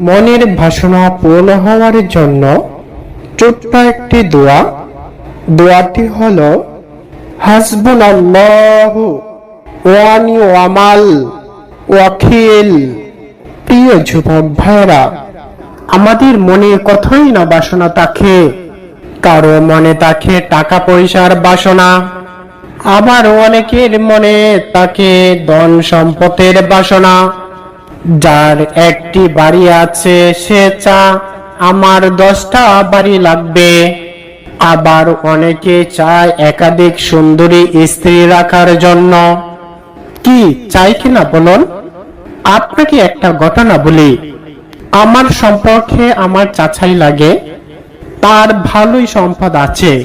মনের বাসনা পূর্ণ হওয়ার জন্য ছোট্ট একটি দোয়া। দোয়াটি হল হাসবুন আল্লাহ ওয়ানি ওয়ামাল ওয়াকিল। প্রিয় যুবক ভাইরা আমাদের মনে কতই না বাসনা থাকে কারও মনে থাকে টাকা পয়সার বাসনা। আবার অনেকের মনে তাকে ধন সম্পদের বাসনা। যার একটি বাড়ি আছে, সে চা আমার দশটা বাড়ি লাগবে। আবার অনেকে চায় একাধিক সুন্দরী স্ত্রী রাখার জন্য। কি, চাই কিনা বলুন? আপনাকে একটা ঘটনা বলি। আমার সম্পর্কে আমার চাচাই লাগে। তার ভালোই সম্পদ আছে।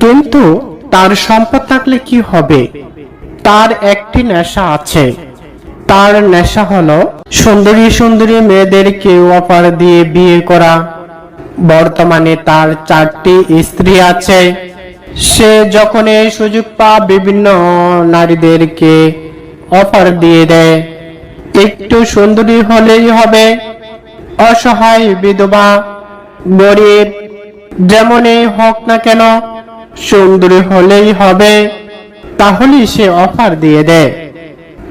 কিন্তু তার সম্পদ থাকলে কি হবে? তার একটি নেশা আছে। তার নেশা হলো সুন্দরী সুন্দরী মেয়েদেরকে অফার দিয়ে বিয়ে করা। বর্তমানে তার চারটি স্ত্রী আছে। সে যখন এই সুযোগ পা বিভিন্ন নারীদেরকে অফার দিয়ে দেয়। একটু সুন্দরী হলেই হবে। অসহায় বিধবা, গরিব, যেমনই হোক না কেন, সুন্দরী হলেই হবে। তাহলেই সে অফার দিয়ে দেয়।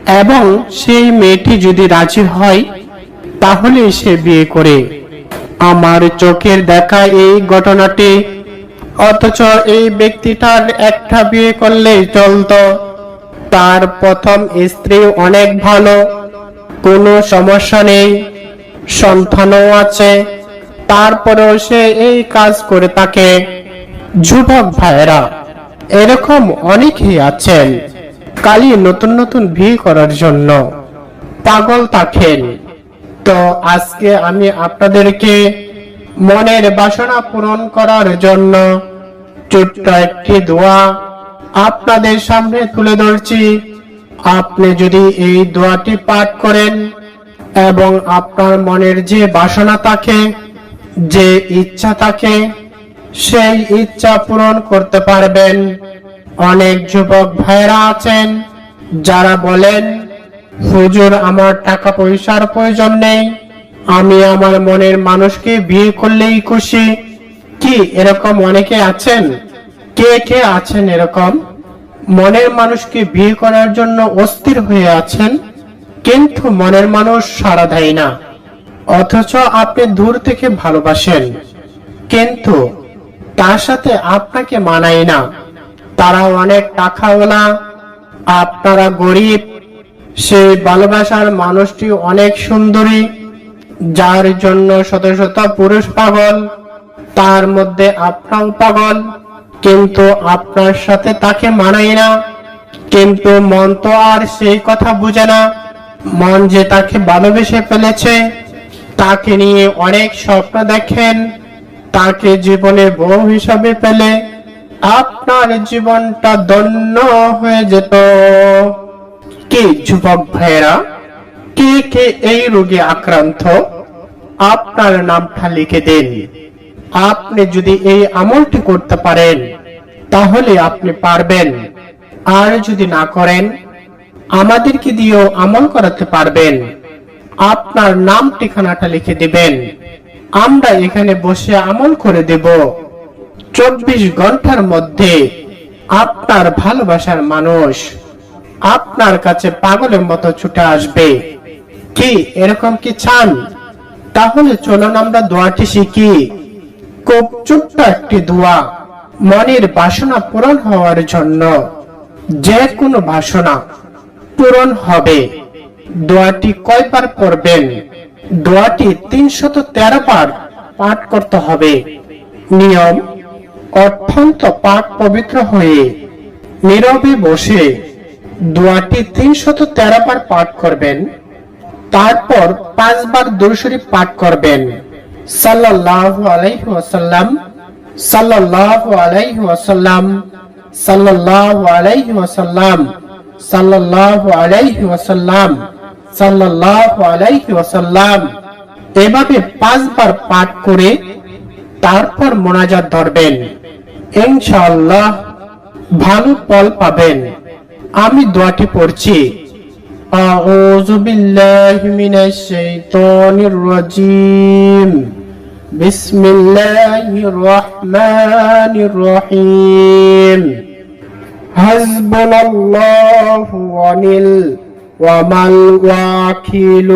এবং সেই মেয়েটি যদি রাজি হয়, তাহলে সে বিয়ে করে। আমার চোখের দেখা এই ঘটনাটি, অথচ এই ব্যক্তিটার একটা বিয়ে করলেই চলত। তার প্রথম স্ত্রী অনেক ভালো, কোনো সমস্যা নেই, সন্তানও আছে, তারপরেও সে এই কাজ করে থাকে। যুবক ভাইরা এরকম অনেকেই আছেন। কালি নতুন নতুন বিয়ে করার জন্য। পাগল থাকেন তো আজকে আমি আপনাদেরকে মনের বাসনা পূরণ করার জন্য ছোট্ট একটি দোয়া আপনাদের সামনে তুলে ধরছি। আপনি যদি এই দোয়াটি পাঠ করেন এবং আপনার মনের যে বাসনা থাকে, যে ইচ্ছা থাকে, সেই ইচ্ছা পূরণ করতে পারবেন। অনেক যুবক ভাইরা আছেন, যারা বলেন, হুজুর, আমার টাকা পয়সার প্রয়োজন নেই, আমি আমার মনের মানুষকে বিয়ে করলেই খুশি। কি, এরকম অনেকে আছেন? কে কে আছেন এরকম? মনের মানুষকে বিয়ে করার জন্য অস্থির হয়ে আছেন, কিন্তু মনের মানুষ সাড়া দেয় না। অথচ আপনি দূর থেকে ভালোবাসেন, কিন্তু তার সাথে আপনাকে মানায় না। তারা অনেক টাকাওয়ালা আপনারা গরিব। সেই ভালোবাসার মানুষটি অনেক সুন্দরী, যার জন্য শত শত পুরুষ পাগল, তার মধ্যে আপনাও পাগল, কিন্তু আপনার সাথে তাকে মানায় না। কিন্তু মন তো আর সেই কথা বুঝে না। মন যে তাকে ভালোবেসে ফেলেছে, তাকে নিয়ে অনেক স্বপ্ন দেখেন, তাকে জীবনে বউ হিসাবে পেলে। আপনার জীবনটা ধন্য হয়ে যেত। কি যুবক ভাইয়েরা? কে কে এই রোগে আক্রান্ত? আপনার নামটা লিখে দিন। আপনি যদি এই আমলটি করতে পারেন, তাহলে আপনি পারবেন। আর যদি না করেন, আমাদেরকে দিয়েও আমল করাতে পারবেন। আপনার নাম ঠিকানাটা লিখে দিবেন। আমরা এখানে বসে আমল করে দেব। চব্বিশ ঘণ্টার মধ্যে আপনার ভালোবাসার মানুষ আপনার কাছে পাগলের মতো ছুটে আসবে। কি এরকম কি চান? তাহলে চলুন আমরা দোয়াটি শিখি। খুব ছোট্ট একটি দোয়া মনের বাসনা পূরণ হওয়ার জন্য। যে কোনো বাসনা পূরণ হবে। দোয়াটি কয়বার পড়বেন? দোয়াটি তিনশত তেরো বার পাঠ করতে হবে। নিয়ম অত্যন্ত পাক পবিত্র হয়ে নীরবে বসে দোয়াটি তিনশত তেরো বার পাঠ করবেন। তারপর পাঁচবার দুরশরীফ পাঠ করবেন। সাল্লাল্লাহু আলাইহি ওয়াসাল্লাম আলাইহি ওয়াসাল্লাম আলাইহি ওয়াসাল্লাম আলাইহি ওয়াসাল্লাম আলাইহি ওয়াসাল্লাম। এভাবে পাঁচবার পাঠ করে তারপর মোনাজাত ধরবেন। ইনশাআল্লাহ ভালো ফল পাবেন আমি দোয়াটি পড়ছি أعوذ بالله من الشيطان الرجيم بسم الله الرحمن الرحيم حسبنا الله ونعم الوكيل